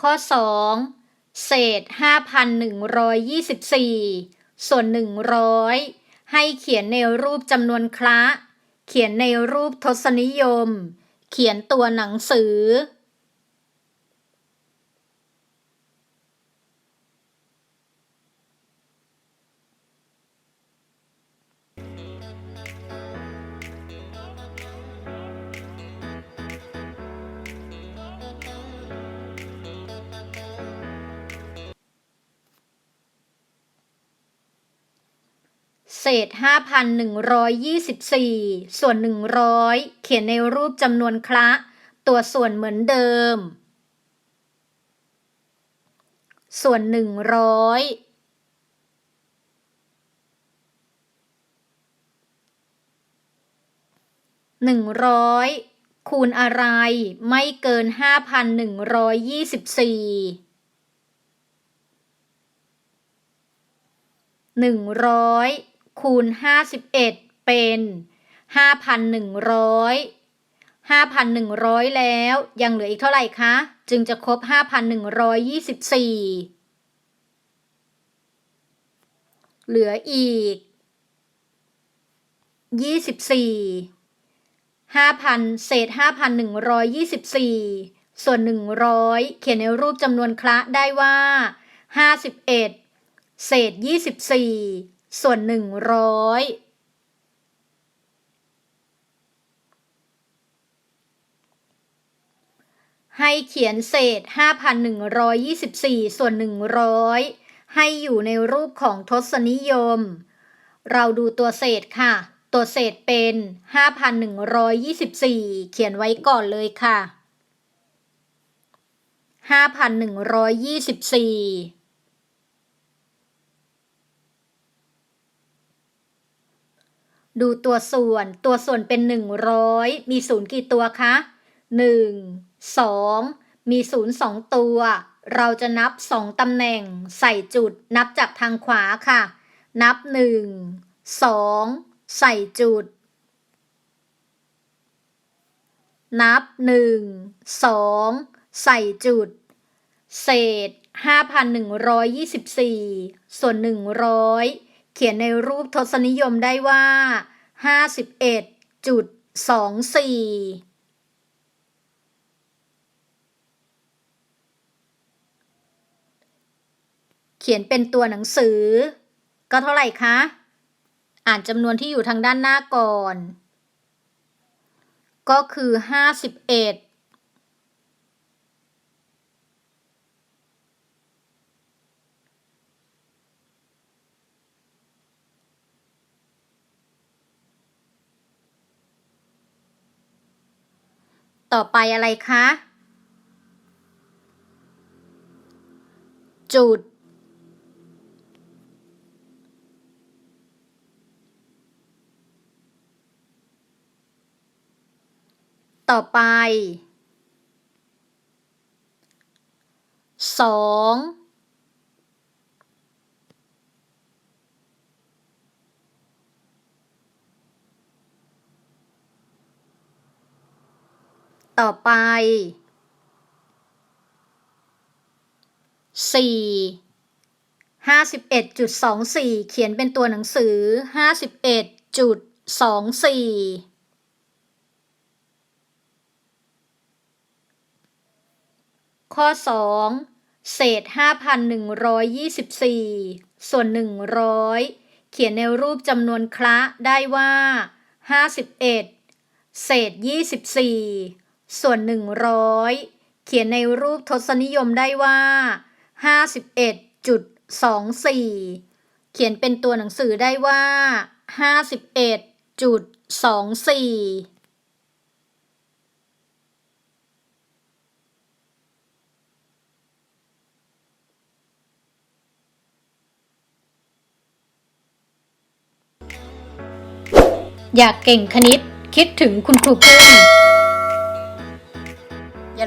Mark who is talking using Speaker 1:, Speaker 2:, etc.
Speaker 1: ข้อ 2 เศษ 5,124 ส่วน 100 ให้เขียนในรูปจำนวนคละ เขียนในรูปทศนิยม เขียนตัวหนังสือ เศษ 5,124 ส่วน 100 เขียนในรูปจำนวนคละ ตัวส่วนเหมือนเดิม ส่วน 100 100คูณอะไรไม่เกิน5,124หนึ่งร้อยคูณห้าสิบเอ็ดเป็นห้าพันหนึ่งร้อย ห้าพันหนึ่งร้อยแล้วยังเหลืออีกเท่าไหร่คะ จึงจะครบห้าพันหนึ่งร้อยยี่สิบสี่เหลืออีกยี่สิบสี่ห้าพันเศษห้าพันหนึ่งร้อยยี่สิบสี่ส่วนหนึ่งร้อยเขียนในรูปจำนวนคละได้ว่าห้าสิบเอ็ดเศษ 24 ส่วน100ให้เขียนเศษ 5,124 ส่วน 100 ให้อยู่ในรูปของทศนิยม เราดูตัวเศษค่ะ ตัวเศษเป็น 5,124 เขียนไว้ก่อนเลยค่ะ 5,124 ดูตัวส่วน ตัวส่วนเป็น 100 มีศูนย์กี่ตัวคะ 1 2 มีศูนย์สองตัว เราจะนับ 2ตำแหน่ง ใส่จุด นับจากทางขวาค่ะ นับ 1 2 ใส่จุด นับ 1 2 ใส่จุด เศษ 5,124 ส่วน 100 เขียนในรูปทศนิยมได้ว่า 51.24เขียนเป็นตัวหนังสือ ก็เท่าไหร่คะ อ่านจำนวนที่อยู่ทางด้านหน้าก่อน ก็คือ51 ต่อไปอะไรคะ จุด ต่อไปสอง ต่อไปสี่ห้าสิบเอ็ดจุดสองสี่เขียนเป็นตัวหนังสือห้าสิบเอ็ดจุดสองสี่ข้อสองเศษห้าพันหนึ่งร้อยยี่สิบสี่ส่วนหนึ่งร้อยเขียนในรูปจำนวนคละได้ว่าห้าสิบเอ็ดเศษยี่สิบสี่ ส่วนหนึ่งร้อยเขียนในรูปทศนิยมได้ว่าห้าสิบเอ็ดจุดสองสี่เขียนเป็นตัวหนังสือได้ว่าห้าสิบเอ็ดจุดสองสี่อยากเก่งคณิต คิดถึงคุณครูพึ่ง